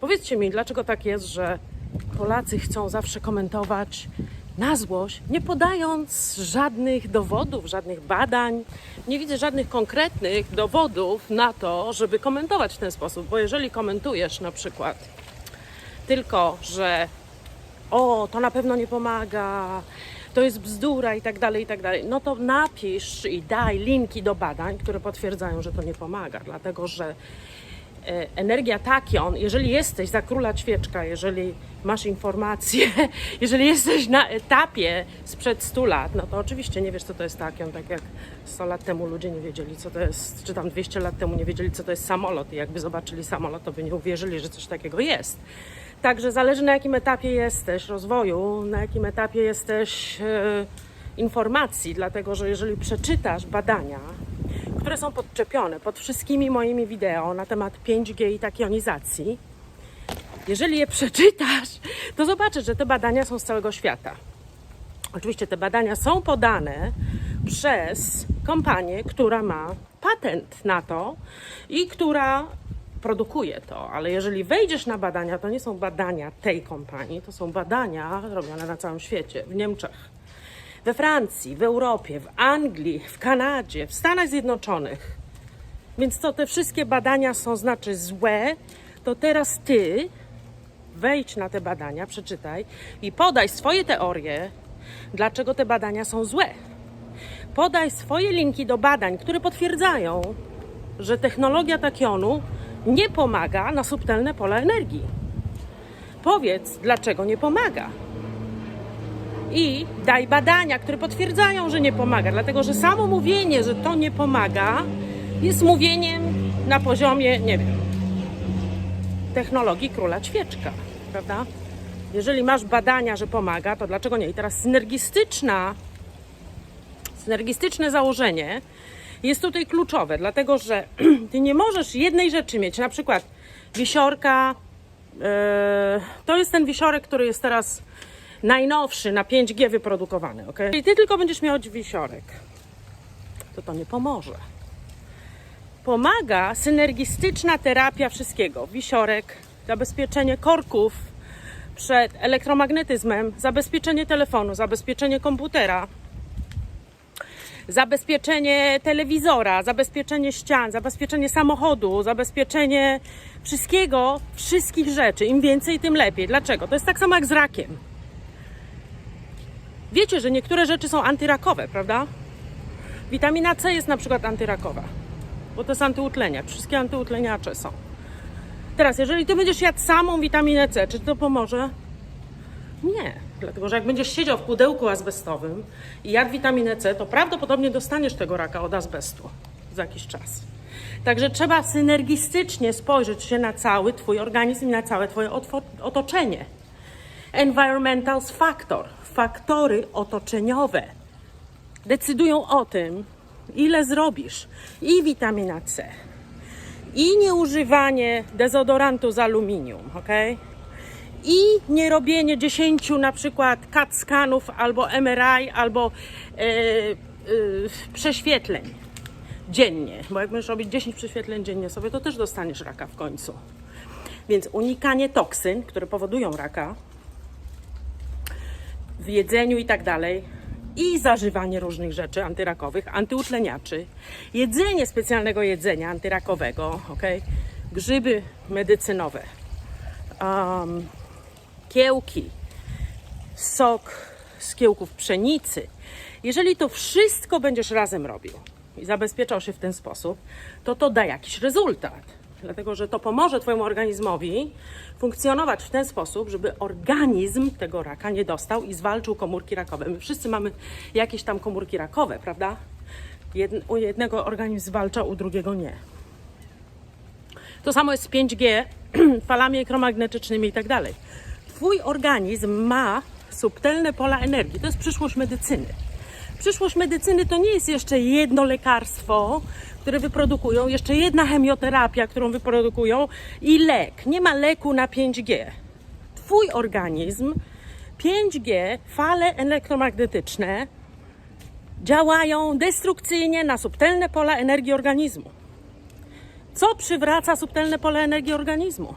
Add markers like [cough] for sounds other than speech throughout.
Powiedzcie mi, dlaczego tak jest, że Polacy chcą zawsze komentować na złość, nie podając żadnych dowodów, żadnych badań. Nie widzę żadnych konkretnych dowodów na to, żeby komentować w ten sposób, bo jeżeli komentujesz na przykład tylko, że o, to na pewno nie pomaga, to jest bzdura i tak dalej, i tak dalej, no to napisz i daj linki do badań, które potwierdzają, że to nie pomaga, dlatego że energia takion, jeżeli jesteś za króla ćwieczka, jeżeli masz informacje, [laughs] jeżeli jesteś na etapie sprzed 100 lat, no to oczywiście nie wiesz, co to jest takion, tak jak 100 lat temu ludzie nie wiedzieli, co to jest, czy tam 200 lat temu nie wiedzieli, co to jest samolot i jakby zobaczyli samolot, to by nie uwierzyli, że coś takiego jest. Także zależy na jakim etapie jesteś rozwoju, na jakim etapie jesteś e, informacji, dlatego że jeżeli przeczytasz badania, które są podczepione pod wszystkimi moimi wideo na temat 5G i takionizacji, jeżeli je przeczytasz, to zobaczysz, że te badania są z całego świata. Oczywiście te badania są podane przez kompanię, która ma patent na to i która produkuje to, ale jeżeli wejdziesz na badania, to nie są badania tej kompanii, to są badania robione na całym świecie, w Niemczech, we Francji, w Europie, w Anglii, w Kanadzie, w Stanach Zjednoczonych. Więc to te wszystkie badania są znaczy złe, to teraz ty wejdź na te badania, przeczytaj i podaj swoje teorie, dlaczego te badania są złe. Podaj swoje linki do badań, które potwierdzają, że technologia takionu nie pomaga na subtelne pola energii. Powiedz, dlaczego nie pomaga. I daj badania, które potwierdzają, że nie pomaga, dlatego że samo mówienie, że to nie pomaga, jest mówieniem na poziomie, nie wiem, technologii króla ćwieczka, prawda? Jeżeli masz badania, że pomaga, to dlaczego nie? I teraz synergistyczna, synergistyczne założenie jest tutaj kluczowe, dlatego że [clears throat] ty nie możesz jednej rzeczy mieć, na przykład wisiorka, yy, to jest ten wisiorek, który jest teraz najnowszy, na 5G wyprodukowany, ok? Jeżeli ty tylko będziesz miał wisiorek, to to nie pomoże. Pomaga synergistyczna terapia wszystkiego. Wisiorek, zabezpieczenie korków przed elektromagnetyzmem, zabezpieczenie telefonu, zabezpieczenie komputera, zabezpieczenie telewizora, zabezpieczenie ścian, zabezpieczenie samochodu, zabezpieczenie wszystkiego, wszystkich rzeczy. Im więcej, tym lepiej. Dlaczego? To jest tak samo jak z rakiem. Wiecie, że niektóre rzeczy są antyrakowe, prawda? Witamina C jest na przykład antyrakowa, bo to jest antyutleniacz. Wszystkie antyutleniacze są. Teraz, jeżeli ty będziesz jadł samą witaminę C, czy to pomoże? Nie, dlatego że jak będziesz siedział w pudełku azbestowym i jadł witaminę C, to prawdopodobnie dostaniesz tego raka od azbestu za jakiś czas. Także trzeba synergistycznie spojrzeć się na cały Twój organizm i na całe Twoje otoczenie. Environmental factor, faktory otoczeniowe decydują o tym, ile zrobisz i witamina C, i nieużywanie dezodorantu z aluminium, ok? I nie robienie 10 na przykład CAT skanów albo MRI albo e, prześwietleń dziennie, bo jak będziesz robić 10 prześwietleń dziennie sobie, to też dostaniesz raka w końcu. Więc unikanie toksyn, które powodują raka w jedzeniu i tak dalej, i zażywanie różnych rzeczy antyrakowych, antyutleniaczy, jedzenie specjalnego jedzenia antyrakowego, ok? grzyby medycynowe, um, kiełki, sok z kiełków pszenicy. Jeżeli to wszystko będziesz razem robił i zabezpieczał się w ten sposób, to to da jakiś rezultat. Dlatego, że to pomoże Twojemu organizmowi funkcjonować w ten sposób, żeby organizm tego raka nie dostał i zwalczył komórki rakowe. My wszyscy mamy jakieś tam komórki rakowe, prawda? U jednego organizm zwalcza, u drugiego nie. To samo jest z 5G, [clears throat] falami elektromagnetycznymi i tak dalej. Twój organizm ma subtelne pola energii. To jest przyszłość medycyny. Przyszłość medycyny to nie jest jeszcze jedno lekarstwo, które wyprodukują, jeszcze jedna chemioterapia, którą wyprodukują i lek. Nie ma leku na 5G. Twój organizm, 5G, fale elektromagnetyczne działają destrukcyjnie na subtelne pola energii organizmu. Co przywraca subtelne pole energii organizmu?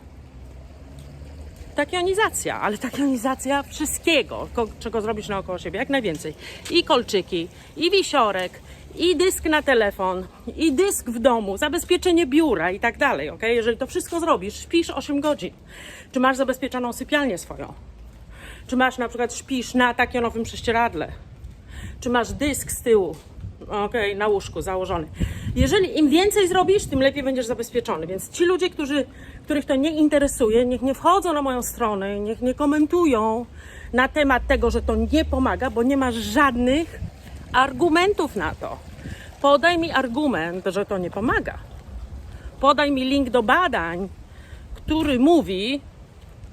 takionizacja, ale takionizacja wszystkiego, czego zrobisz naokoło siebie, jak najwięcej. I kolczyki, i wisiorek, i dysk na telefon, i dysk w domu, zabezpieczenie biura i tak dalej, ok? Jeżeli to wszystko zrobisz, śpisz 8 godzin. Czy masz zabezpieczoną sypialnię swoją? Czy masz na przykład śpisz na takionowym prześcieradle? Czy masz dysk z tyłu? Okej, na łóżku założony. Jeżeli im więcej zrobisz, tym lepiej będziesz zabezpieczony. Więc ci ludzie, którzy, których to nie interesuje, niech nie wchodzą na moją stronę, niech nie komentują na temat tego, że to nie pomaga, bo nie masz żadnych argumentów na to. Podaj mi argument, że to nie pomaga. Podaj mi link do badań, który mówi,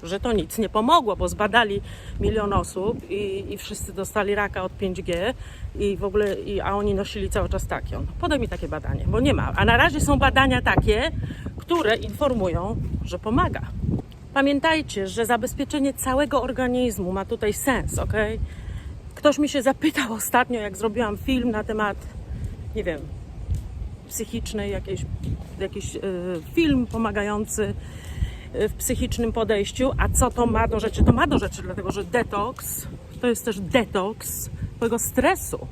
że to nic nie pomogło, bo zbadali milion osób i, i wszyscy dostali raka od 5G i w ogóle, i, a oni nosili cały czas takion. Podaj mi takie badanie, bo nie ma. A na razie są badania takie, które informują, że pomaga. Pamiętajcie, że zabezpieczenie całego organizmu ma tutaj sens, ok? Ktoś mi się zapytał ostatnio, jak zrobiłam film na temat, nie wiem, psychicznej, jakiś, jakiś y, film pomagający y, w psychicznym podejściu. A co to ma do rzeczy? To ma do rzeczy, dlatego że detoks to jest też detoks twojego stresu.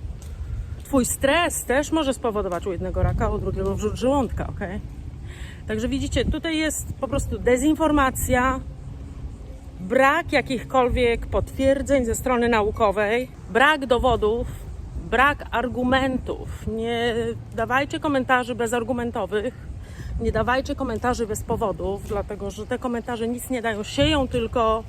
Twój stres też może spowodować u jednego raka, u drugiego wrzut żołądka, ok? Także widzicie, tutaj jest po prostu dezinformacja, brak jakichkolwiek potwierdzeń ze strony naukowej, brak dowodów, brak argumentów. Nie dawajcie komentarzy bezargumentowych, nie dawajcie komentarzy bez powodów, dlatego że te komentarze nic nie dają, sieją tylko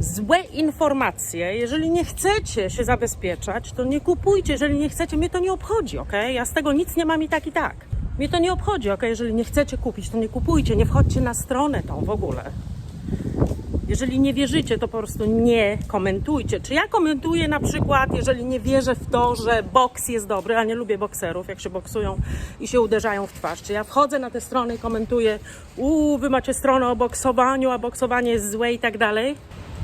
złe informacje. Jeżeli nie chcecie się zabezpieczać, to nie kupujcie. Jeżeli nie chcecie, mnie to nie obchodzi, ok? Ja z tego nic nie mam i tak, i tak. Mnie to nie obchodzi, ok? Jeżeli nie chcecie kupić, to nie kupujcie, nie wchodźcie na stronę tą w ogóle. Jeżeli nie wierzycie, to po prostu nie komentujcie. Czy ja komentuję na przykład, jeżeli nie wierzę w to, że boks jest dobry, a nie lubię bokserów, jak się boksują i się uderzają w twarz. Czy ja wchodzę na te strony i komentuję, uuu, wy macie stronę o boksowaniu, a boksowanie jest złe i tak dalej?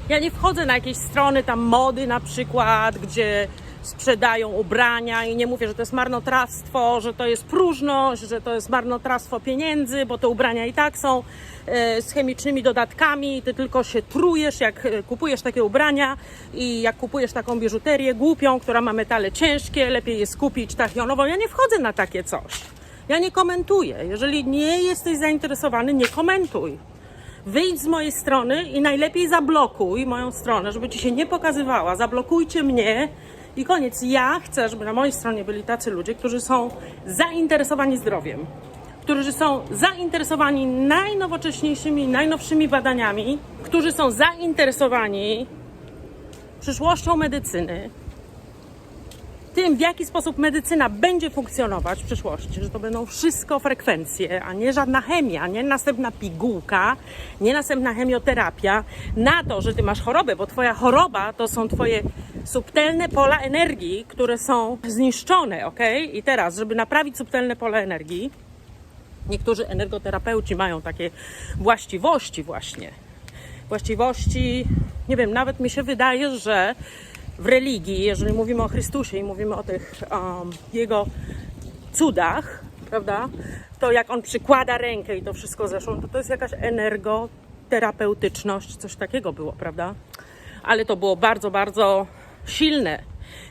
Ja nie wchodzę na jakieś strony tam mody na przykład, gdzie sprzedają ubrania i nie mówię, że to jest marnotrawstwo, że to jest próżność, że to jest marnotrawstwo pieniędzy, bo te ubrania i tak są e, z chemicznymi dodatkami, ty tylko się trujesz, jak e, kupujesz takie ubrania i jak kupujesz taką biżuterię głupią, która ma metale ciężkie, lepiej jest kupić tachionową. Ja nie wchodzę na takie coś. Ja nie komentuję. Jeżeli nie jesteś zainteresowany, nie komentuj. Wyjdź z mojej strony i najlepiej zablokuj moją stronę, żeby ci się nie pokazywała. Zablokujcie mnie i koniec. Ja chcę, żeby na mojej stronie byli tacy ludzie, którzy są zainteresowani zdrowiem, którzy są zainteresowani najnowocześniejszymi, najnowszymi badaniami, którzy są zainteresowani przyszłością medycyny, tym, w jaki sposób medycyna będzie funkcjonować w przyszłości, że to będą wszystko frekwencje, a nie żadna chemia, nie następna pigułka, nie następna chemioterapia, na to, że ty masz chorobę, bo twoja choroba to są twoje subtelne pola energii, które są zniszczone, ok? I teraz, żeby naprawić subtelne pola energii, niektórzy energoterapeuci mają takie właściwości właśnie. Właściwości, nie wiem, nawet mi się wydaje, że w religii, jeżeli mówimy o Chrystusie i mówimy o tych um, Jego cudach, prawda, to jak On przykłada rękę i to wszystko zeszło, to to jest jakaś energoterapeutyczność, coś takiego było, prawda? Ale to było bardzo, bardzo silne.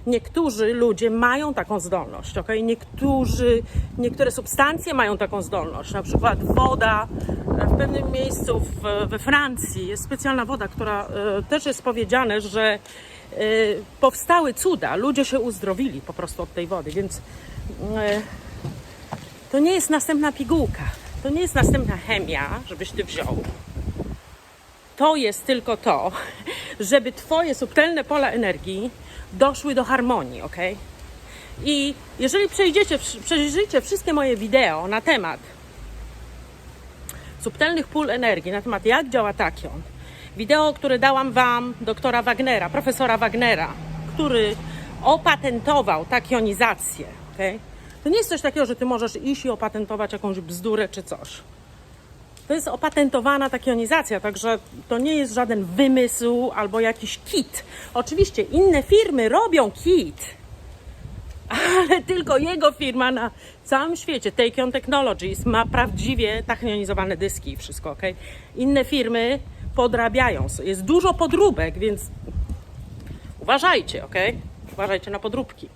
Niektórzy ludzie mają taką zdolność, ok? Niektórzy, niektóre substancje mają taką zdolność. Na przykład woda w pewnym miejscu w, we Francji jest specjalna woda, która e, też jest powiedziane, że e, powstały cuda. Ludzie się uzdrowili po prostu od tej wody, więc e, to nie jest następna pigułka. To nie jest następna chemia, żebyś ty wziął. To jest tylko to, żeby twoje subtelne pola energii doszły do harmonii, ok? I jeżeli przejdziecie, przejrzycie wszystkie moje wideo na temat subtelnych pól energii, na temat jak działa takion, wideo, które dałam Wam doktora Wagnera, profesora Wagnera, który opatentował takionizację, ok? To nie jest coś takiego, że Ty możesz iść i opatentować jakąś bzdurę czy coś. To jest opatentowana takionizacja, także to nie jest żaden wymysł albo jakiś kit. Oczywiście inne firmy robią kit, ale tylko jego firma na całym świecie, Takion Technologies, ma prawdziwie takionizowane dyski i wszystko, ok? Inne firmy podrabiają. Jest dużo podróbek, więc uważajcie, ok? Uważajcie na podróbki.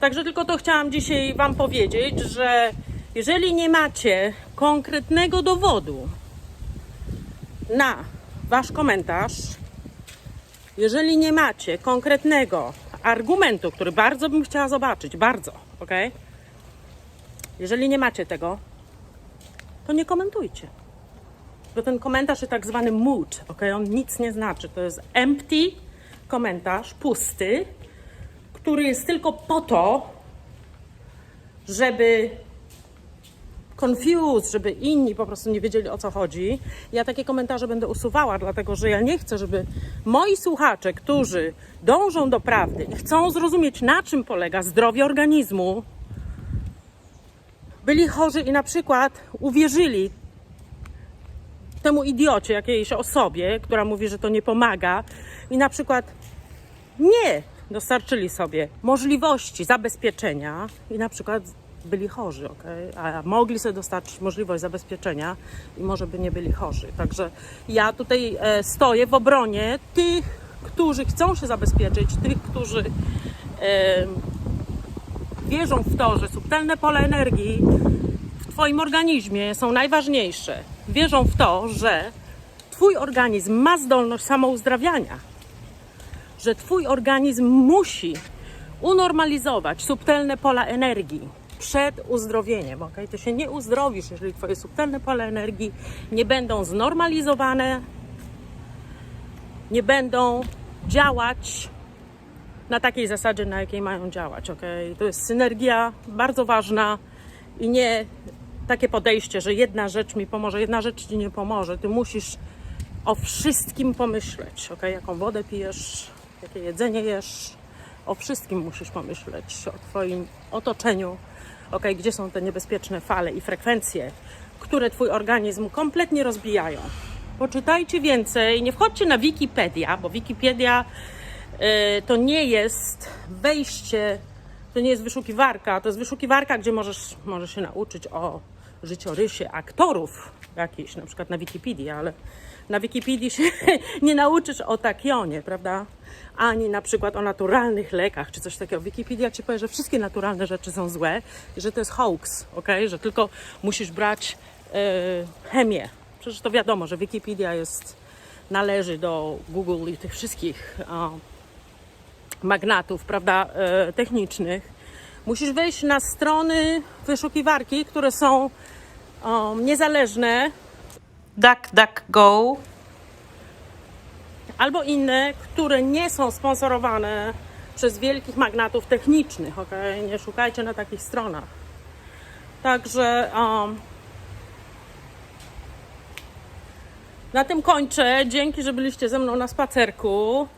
Także tylko to chciałam dzisiaj Wam powiedzieć, że jeżeli nie macie konkretnego dowodu na Wasz komentarz, jeżeli nie macie konkretnego argumentu, który bardzo bym chciała zobaczyć, bardzo, ok? Jeżeli nie macie tego, to nie komentujcie. Bo ten komentarz jest tak zwany mood, ok? On nic nie znaczy. To jest empty komentarz, pusty, który jest tylko po to, żeby confused, żeby inni po prostu nie wiedzieli o co chodzi. Ja takie komentarze będę usuwała, dlatego że ja nie chcę, żeby moi słuchacze, którzy dążą do prawdy i chcą zrozumieć, na czym polega zdrowie organizmu, byli chorzy i na przykład uwierzyli temu idiocie, jakiejś osobie, która mówi, że to nie pomaga i na przykład nie dostarczyli sobie możliwości zabezpieczenia i na przykład byli chorzy, okay? a mogli sobie dostarczyć możliwość zabezpieczenia i może by nie byli chorzy. Także ja tutaj e, stoję w obronie tych, którzy chcą się zabezpieczyć, tych, którzy wierzą w to, że subtelne pole energii w Twoim organizmie są najważniejsze. Wierzą w to, że Twój organizm ma zdolność samouzdrawiania, że Twój organizm musi unormalizować subtelne pola energii przed uzdrowieniem. Okay? Ty się nie uzdrowisz, jeżeli Twoje subtelne pola energii nie będą znormalizowane, nie będą działać na takiej zasadzie, na jakiej mają działać. Okay? To jest synergia bardzo ważna i nie takie podejście, że jedna rzecz mi pomoże, jedna rzecz ci nie pomoże. Ty musisz o wszystkim pomyśleć. Okay? Jaką wodę pijesz, jakie jedzenie jesz, o wszystkim musisz pomyśleć, o Twoim otoczeniu, okay? gdzie są te niebezpieczne fale i frekwencje, które Twój organizm kompletnie rozbijają. Poczytajcie więcej, nie wchodźcie na Wikipedia, bo Wikipedia y, to nie jest wejście, to nie jest wyszukiwarka, to jest wyszukiwarka, gdzie możesz, możesz się nauczyć o życiorysie aktorów jakichś, na przykład na Wikipedii, ale na Wikipedii się [laughs] nie nauczysz o takionie, prawda? Ani na przykład o naturalnych lekach, czy coś takiego. Wikipedia ci powie, że wszystkie naturalne rzeczy są złe, i że to jest hoax, ok? Że tylko musisz brać e, chemię. Przecież to wiadomo, że Wikipedia jest, należy do Google i tych wszystkich o, magnatów, prawda, e, technicznych. Musisz wejść na strony wyszukiwarki, które są o, niezależne, DuckDuckGo, albo inne, które nie są sponsorowane przez wielkich magnatów technicznych. Okay? Nie szukajcie na takich stronach. Także um, na tym kończę. Dzięki, że byliście ze mną na spacerku.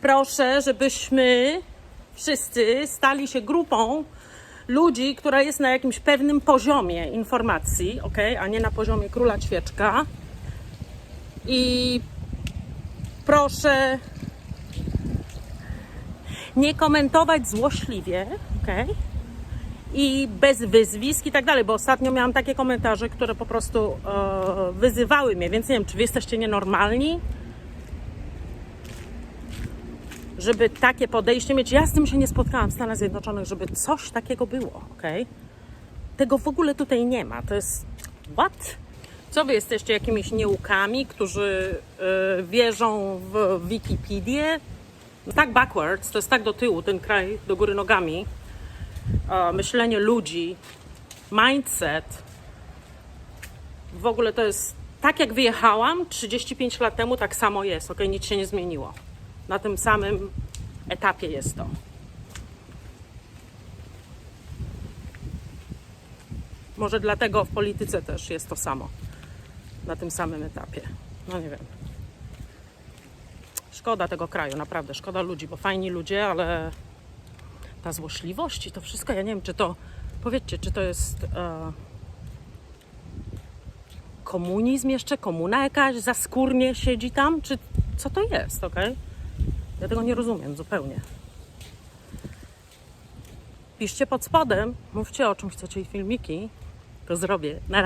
Proszę, żebyśmy wszyscy stali się grupą ludzi, która jest na jakimś pewnym poziomie informacji, ok, a nie na poziomie króla ćwieczka. I proszę nie komentować złośliwie, ok? I bez wyzwisk i tak dalej, bo ostatnio miałam takie komentarze, które po prostu e, wyzywały mnie, więc nie wiem, czy wy jesteście nienormalni, żeby takie podejście mieć. Ja z tym się nie spotkałam w Stanach Zjednoczonych, żeby coś takiego było, ok? Tego w ogóle tutaj nie ma. To jest what? Co wy jesteście jakimiś nieukami, którzy y, wierzą w Wikipedię? Tak backwards, to jest tak do tyłu, ten kraj do góry nogami. E, myślenie ludzi, mindset. W ogóle to jest tak jak wyjechałam 35 lat temu, tak samo jest, ok? Nic się nie zmieniło. Na tym samym etapie jest to. Może dlatego w polityce też jest to samo. Na tym samym etapie. No nie wiem. Szkoda tego kraju, naprawdę. Szkoda ludzi, bo fajni ludzie, ale ta złośliwość i to wszystko, ja nie wiem, czy to. Powiedzcie, czy to jest. E, komunizm jeszcze? Komuna jakaś zaskórnie siedzi tam? Czy co to jest, okej? Ja tego nie rozumiem zupełnie. Piszcie pod spodem, mówcie o czym chcecie i filmiki, to zrobię. Na razie.